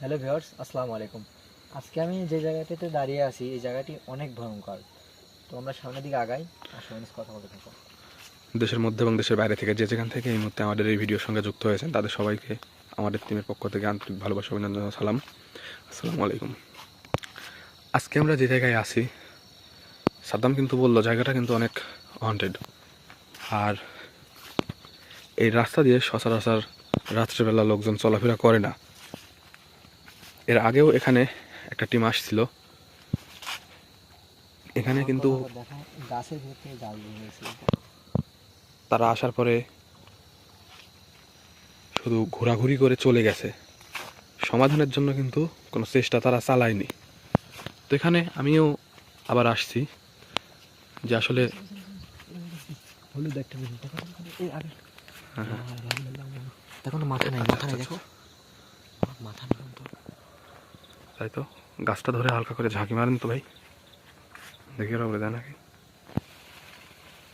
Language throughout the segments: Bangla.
হ্যালো ভিউয়ার্স আসসালামু আলাইকুম। আজকে আমি যে জায়গাটিতে দাঁড়িয়ে আছি, এই জায়গাটি অনেক ভয়ঙ্কর। তো আমরা সামনের দিকে আগাই, আর সবাই কথা বলতে থাকো দেশের মধ্যে এবং দেশের বাইরে থেকে যে যেখান থেকে এই মুহূর্তে আমাদের এই ভিডিওর সঙ্গে যুক্ত হয়েছেন, তাদের সবাইকে, আমাদের টিমের পক্ষ থেকে আন্তরিক ভালোবাসা, অভিনন্দন সালাম। আসসালামু আলাইকুম। আজকে আমরা যে জায়গায় আছি, সাদ্দাম কিন্তু বলল, জায়গাটা কিন্তু অনেক হন্টেড আর এই রাস্তা দিয়ে সচরাচর রাত্রেবেলা লোকজন চলাফেরা করে না। এর আগেও এখানে একটা টিম আসছিল। এখানে কিন্তু তারা আসার পরে শুধু ঘোরাঘুরি করে চলে গেছে। সমাধানের জন্য কিন্তু কোনো চেষ্টা তারা চালায়নি। তো এখানে আমিও আবার আসছি যে আসলে হলুদ একটা দেখো এই হ্যাঁ, হ্যাঁ। দেখো না মাথা নাই মাথা নাই দেখো। মাথা নেই তো। তাই তো গাছটা ধরে হালকা করে ঝাঁকি মারেন তো ভাই। দেখি ওরা উড়ে দেয় নাকি?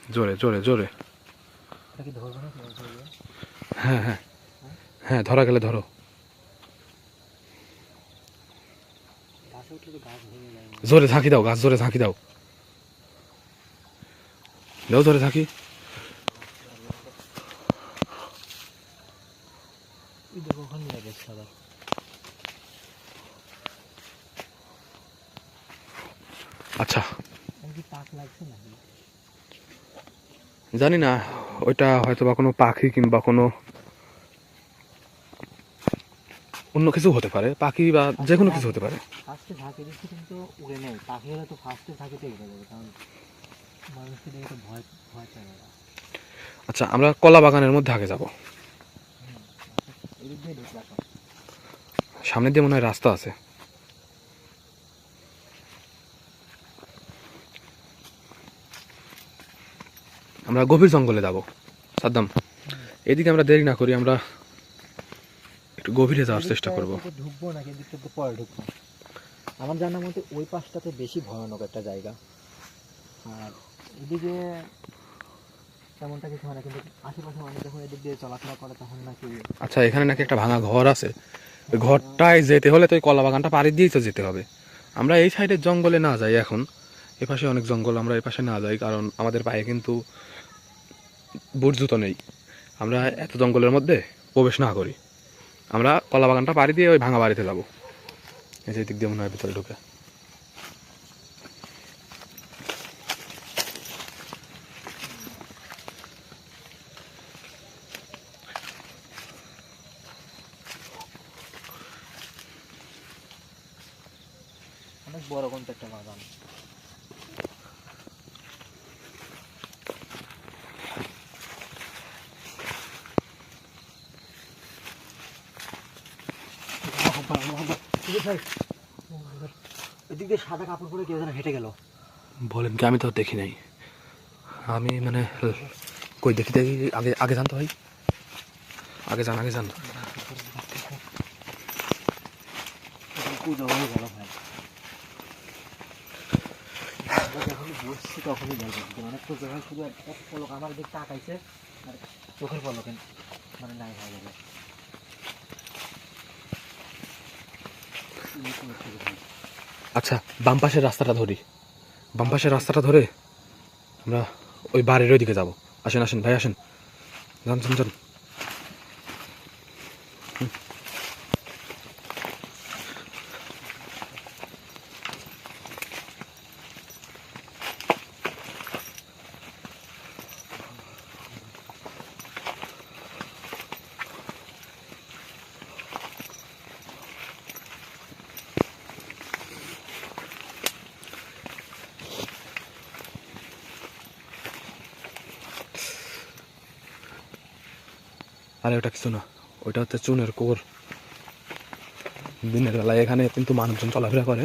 জোরে জোরে জোরে? হ্যাঁ হ্যাঁ। হ্যাঁ ধরা গেলে ধরো। জোরে ঝাঁকি দাও গাছ জোরে ঝাঁকি দাও। দাও জোরে ঝাঁকি ওই দেখো ওখানে লাগে সাদা আচ্ছা। জানি না ওইটা হয়তো বা কোনো পাখি কিংবা কোনো অন্য কিছু হতে পারে পাখি বা যে কোনো কিছু হতে পারে। ফার্স্টে ঝাঁকি দিচ্ছে কিন্তু উড়ে নেই পাখি হলে তো ফার্স্টে ঝাঁকিতে উড়ে যাবে কারণ মানুষকে দেখে তো ভয় ভয় পায় ওরা। আচ্ছা আমরা কলা বাগানের মধ্যে আগে যাব। দিয়ে সামনে দিয়ে মনে হয় রাস্তা আছে। আমরা গভীর জঙ্গলে যাব। সাদ্দাম এদিকে আমরা দেরি না করি আমরা একটু গভীরে যাওয়ার চেষ্টা করব। ঢুকবো নাকি? এদিকটাতে পরে ঢুকবো। আমার জানার মতে ওই পাশটাতে বেশি ভয়ানক একটা জায়গা। আর এদিকে তেমনটা কিছু হয় না কিন্তু আশেপাশে মানুষ যখন এদিক দিয়ে চলাফেরা করে তখন নাকি আচ্ছা এখানে নাকি একটা ভাঙা ঘর আছে। ওই ঘরটায় যেতে হলে তো ওই কলা বাগানটা পাড়ি দিয়েই তো যেতে হবে। আমরা এই সাইডের জঙ্গলে না যাই এখন। এ পাশে অনেক জঙ্গল আমরা এই পাশে না যাই কারণ আমাদের পায়ে কিন্তু বুট জুতো নেই। আমরা এত জঙ্গলের মধ্যে প্রবেশ না করি। আমরা কলা বাগানটা পাড়ি দিয়ে ওই ভাঙা বাড়িতে যাব। এই দিক দিয়ে মনে হয় ভিতরে ঢুকে। অনেক বড় কোন একটা বাগান। এদিক দিয়ে সাদা কাপড় পরে কেউ যেন হেঁটে গেল। বলেন কি আমি তো দেখি নাই। আমি মানে কই দেখি দেখি আগে আগে জানতো ভাই। আগে জান আগে জান। বসছি তখনই গেল অনেক তো জায়গায় শুধু এক এক পলক আমার দিক তাকাইছে আর চোখের পলকে মানে নাই হয়ে গেল আচ্ছা বাম পাশের রাস্তাটা ধরি। বাম পাশের রাস্তাটা ধরে আমরা ওই বাড়ির ওই দিকে যাব। আসেন আসেন, ভাই, আসেন। যান যান যান। আরে ওটা কিছু না ওইটা হচ্ছে চুনের কোর দিনের বেলায় এখানে কিন্তু মানুষজন চলাফেরা করে,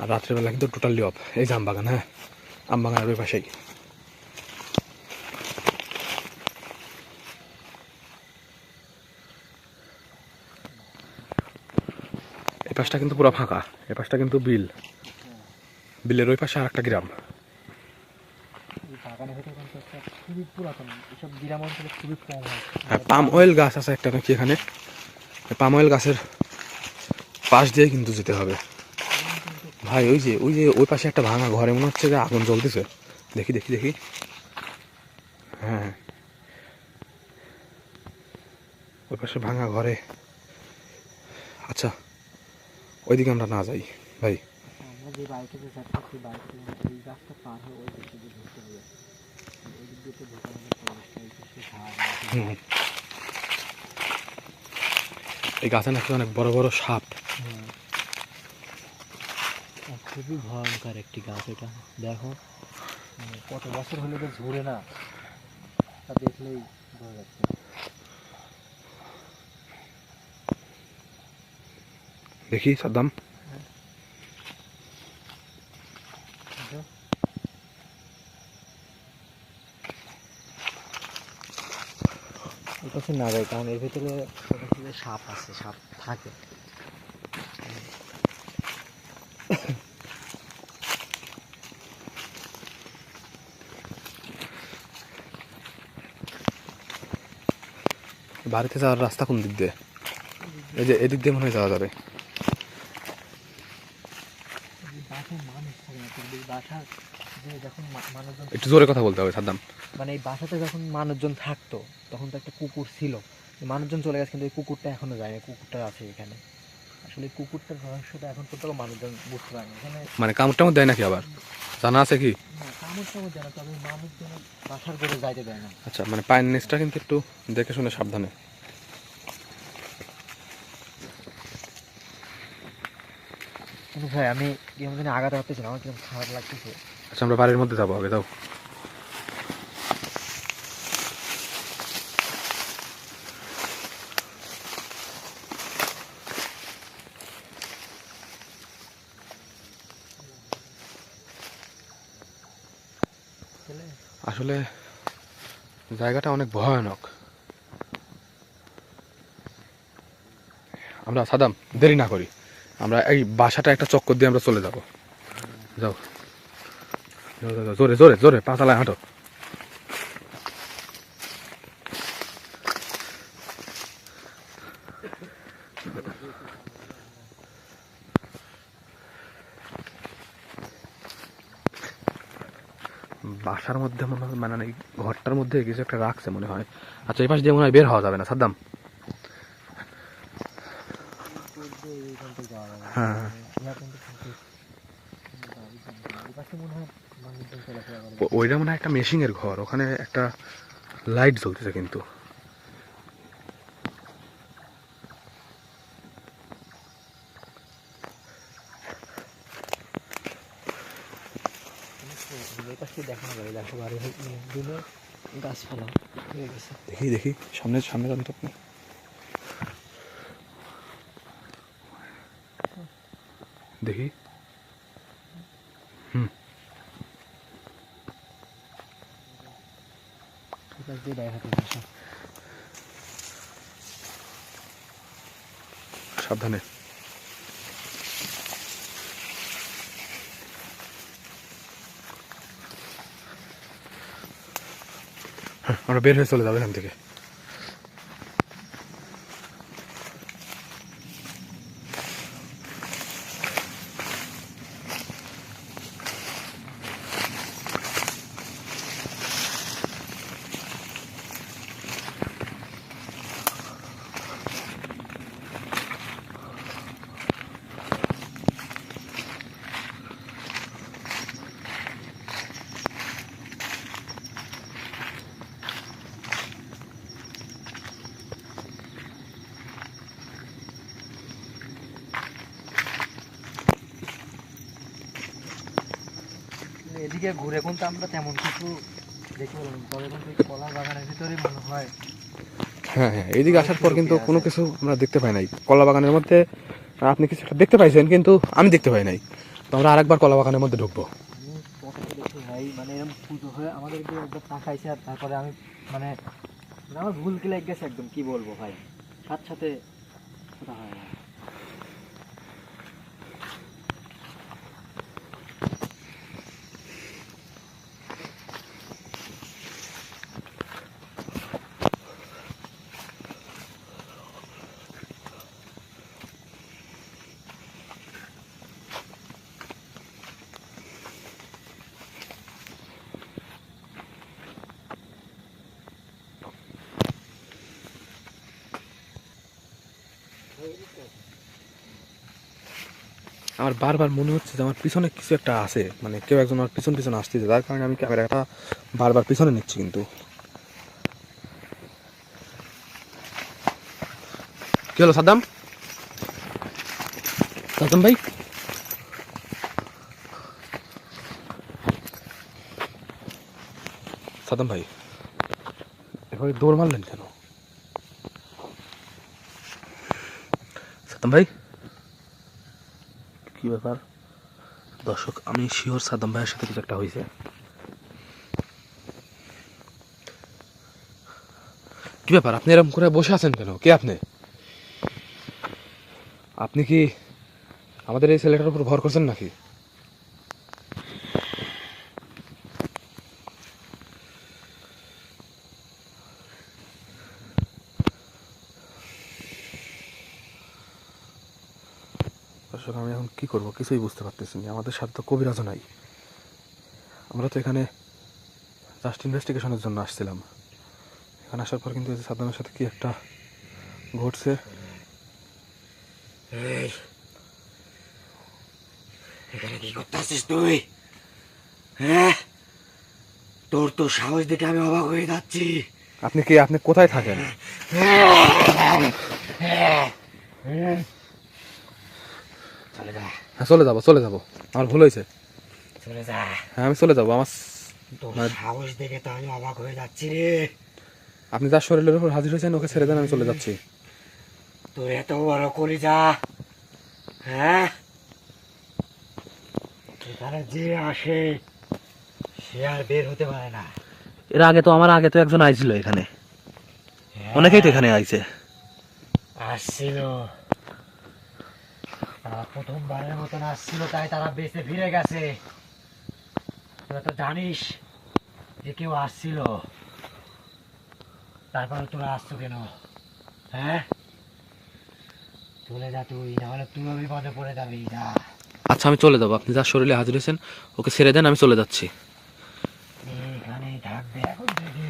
আর রাত্রেবেলা কিন্তু টোটালি অফ এই যে আমবাগান হ্যাঁ? আমবাগানের ওই পাশেই। এই পাশটা কিন্তু পুরো ফাঁকা এই পাশটা কিন্তু বিল। বিলের ওই পাশে আর একটা গ্রাম এই বাগানের ভেতরে কিন্তু একটা খুবই পুরাতন এসব গ্রাম অঞ্চলে খুবই কম হয়। পাম অয়েল গাছ আছে একটা নাকি এখানে? পাম অয়েল গাছের পাশ দিয়ে কিন্তু যেতে হবে। ভাই, ওই যে ওই যে, ওই পাশে একটা ভাঙা ঘরে মনে হচ্ছে যে আগুন জ্বলতেছে। দেখি দেখি দেখি। হ্যাঁ। ওই পাশে ভাঙা ঘরে। আচ্ছা ওইদিকে আমরা না যাই, ভাই। আমরা যে যে যাচ্ছি সেই বাড়িতে এই গাছটা পার হয়ে ওই দিকে দিয়ে ঢুকতে হবে। ওই দিক দিয়ে ঢোকা আমাদের এই গাছে নাকি অনেক বড় বড় সাপ। খুবই ভয়ঙ্কর একটি গাছ এটা দেখো। মানে কত বছর হলে তো ঝরে না তা দেখলেই বোঝা যাচ্ছে। দেখি সাদ্দাম বুঝছ? এই পাশে না যায় কারণ এর ভিতরে সাপ আছে সাপ থাকে। বাড়িতে যাওয়ার রাস্তা কোন দিক দিয়ে? এই যে এদিক দিয়ে মনে হয় যাওয়া যাবে। একটু জোরে কথা বলতে হবে সাদ্দাম মানে এই বাসাতে যখন মানুষজন থাকতো তখন তো একটা কুকুর ছিল। মানুষজন চলে গেছে কিন্তু এই কুকুরটা এখনও যায়নি কুকুরটা আছে এখানে। আসলে কুকুরটার রহস্যটা এখন পর্যন্ত মানুষজন বুঝতে পারেনি। এখানে মানে কামড় টামড় দেয় নাকি আবার? জানা আছে কি? না কামড় টামড় জানা তবে মানুষজন বাসার করে যাইতে দেয় না। আচ্ছা মানে পায়ের নিচটা কিন্তু একটু দেখে শুনে সাবধানে। কিন্তু ভাই আমি কেমন জানি আগাতে পারতেছি না আমার কীরকম খারাপ লাগতেছে। আচ্ছা আমরা বাড়ির মধ্যে যাব আগে যাও। আসলে জায়গাটা অনেক ভয়ানক। আমরা সাদাম, দেরি না করি। আমরা এই বাসাটা একটা চক্কর দিয়ে আমরা চলে যাব। যাও। জোরে জোরে জোরে পাঁচালায় হাঁটো। বাসার মধ্যে মনে হয় মানে ঘরটার মধ্যে কিছু একটা রাখছে মনে হয় আচ্ছা এই পাশ দিয়ে মনে হয় বের হওয়া যাবে না, সাদ্দাম। হ্যাঁ। হয় ওইটা মনে হয় একটা মেশিনের ঘর, ওখানে একটা লাইট জ্বলতেছে কিন্তু এই পাশে দেখানো যাবে দেখো বাড়ি দিনে গাছপালা গেছে। দেখি দেখি সামনে সামনে যান তো আপনি? দেখি। আসো সাবধানে। আমরা বের হয়ে চলে যাব এখান থেকে। এদিকে ঘুরে কিন্তু আমরা তেমন কিছু দেখতে পেলাম তবে কিন্তু কলা বাগানের ভিতরেই মনে হয় হ্যাঁ হ্যাঁ এইদিকে আসার পর কিন্তু কোনো কিছু আমরা দেখতে পাই নাই। কলা বাগানের মধ্যে আপনি কিছু দেখতে পাইছেন কিন্তু আমি দেখতে পাই নাই। তো আমরা আরেকবার কলা বাগানের মধ্যে ঢুকবো। মানে এরকম পুজো হয়ে আমাদের একবার তাকাইছে আর তারপরে আমি মানে আমার ভুল কি লেগে গেছে একদম কি বলব ভাই? সাথে সাথে কথা হয়। আমার বারবার মনে হচ্ছে যে আমার পিছনে কিছু একটা আছে মানে কেউ একজন আমার পিছন পিছনে আসতেছে, যার কারণে আমি ক্যামেরাটা বারবার পিছনে নিচ্ছি কিন্তু। কি হলো সাদ্দাম? সাদ্দাম ভাই? সাদ্দাম ভাই এবারে দৌড় মারলেন কেন? সাদ্দাম ভাই? কি ব্যাপার? দর্শক, আমি শিওর সাদাম ভাইয়ের সাথে কিছু একটা হয়েছে। কি ব্যাপার? আপনি এরকম করে বসে আছেন কেন? কে আপনি? আপনি কি আমাদের এই ছেলেটার উপর ভর করছেন নাকি? দর্শক আমি এখন কি করব? কিছুই বুঝতে পারতেছি না। আমাদের সাথে তো কবিরাজও নাই। আমরা তো এখানে জাস্ট ইনভেস্টিগেশনের জন্য আসছিলাম। এখানে আসার পর কিন্তু সাদ্দামের সাথে কি একটা ঘটছে? এখানে কি করতেছিস তুই? হ্যাঁ? তোর তো সাহস দেখে আমি অবাক হয়ে যাচ্ছি। আপনি কি আপনি কোথায় থাকেন? চলে যা। হ্যাঁ চলে যাব চলে যাব। আমার ভুল হয়েছে। চলে যা। হ্যাঁ আমি চলে যাব আমার মানে- সাহস দেখে তো আমি অবাক হয়ে যাচ্ছি রে। আপনি যার শরীরের উপর হাজির হয়েছেন ওকে ছেড়ে দেন আমি চলে যাচ্ছি। তোর এত বড় কলিজা। হ্যাঁ? এখানে যে আসে সে আর বের হতে পারে না। এর আগে তো আমার আগে তো একজন আইছিল এখানে। অনেকেই তো এখানে আইছে। আসছিল। প্রথমবারের মতন আসছিল তাই তারা বেঁচে ফিরে গেছে। তোরা তো জানিস যে কেউ আসছিল। তারপরে তোরা আসছো কেন? হ্যাঁ? চলে যা তুই নাহলে তুইও বিপদে পড়ে যাবি যা। আচ্ছা আমি চলে যাব। আপনি যার শরীরে হাজির হয়েছেন ওকে ছেড়ে দেন আমি চলে যাচ্ছি। এখানেই থাকবে এখন থেকে।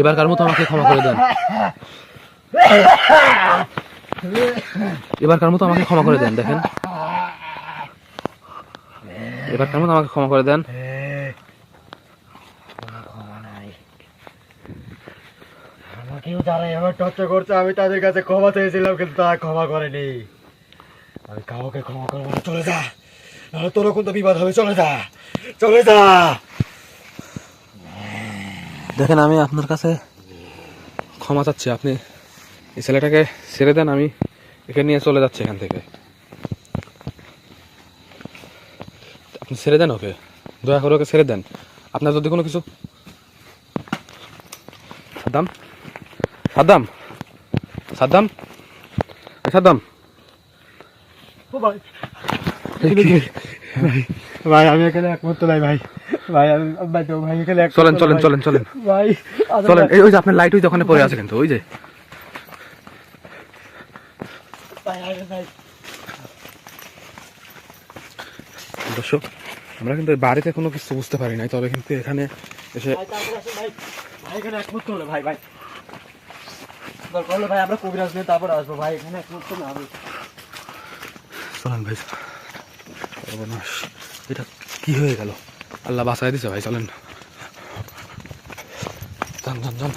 এবারকার মতো আমাকে ক্ষমা করে দেন? এবারকার মতো আমাকে ক্ষমা করে দেন দেখেন। এবারকার মতো আমাকে ক্ষমা করে দেন। আমাকেও যারা টর্চার করছে আমি তাদের কাছে ক্ষমা চেয়েছিলাম কিন্তু তারা ক্ষমা করেনি। আমি কাউকে ক্ষমা করব না চলে যা। নাহলে বিপদ হবে চলে যা। চলে যা। দেখেন আমি আপনার কাছে ক্ষমা চাচ্ছি আপনি এই ছেলেটাকে ছেড়ে দেন আমি একে নিয়ে চলে যাচ্ছি এখান থেকে। আপনি ছেড়ে দেন ওকে? দয়া করে ওকে ছেড়ে দেন। আপনার যদি কোনো কিছু সাদ্দাম? সাদ্দাম? সাদ্দাম? সাদ্দাম। ভাই। ভাই আমি এখানে একমত নাই ভাই। ভাই আমি ভাই ভাই এখানে চলেন চলেন চলেন চলেন। ভাই চলেন এই ওই যে আপনার লাইট ওই ওখানে পড়ে আছে কিন্তু ওই যে ভাই আদর ভাই দর্শক আমরা কিন্তু বাড়িতে কোনো কিছু বুঝতে পারি নাই। তবে কিন্তু এখানে এসে ভাই আমরা কবিরাজ নিয়ে তারপর আসব ভাই এখানে না চলেন ভাই। সর্বনাশ। এটা কি হয়ে গেল? আল্লাহ বাসায় দিছে ভাই চলেন। যান যান যান।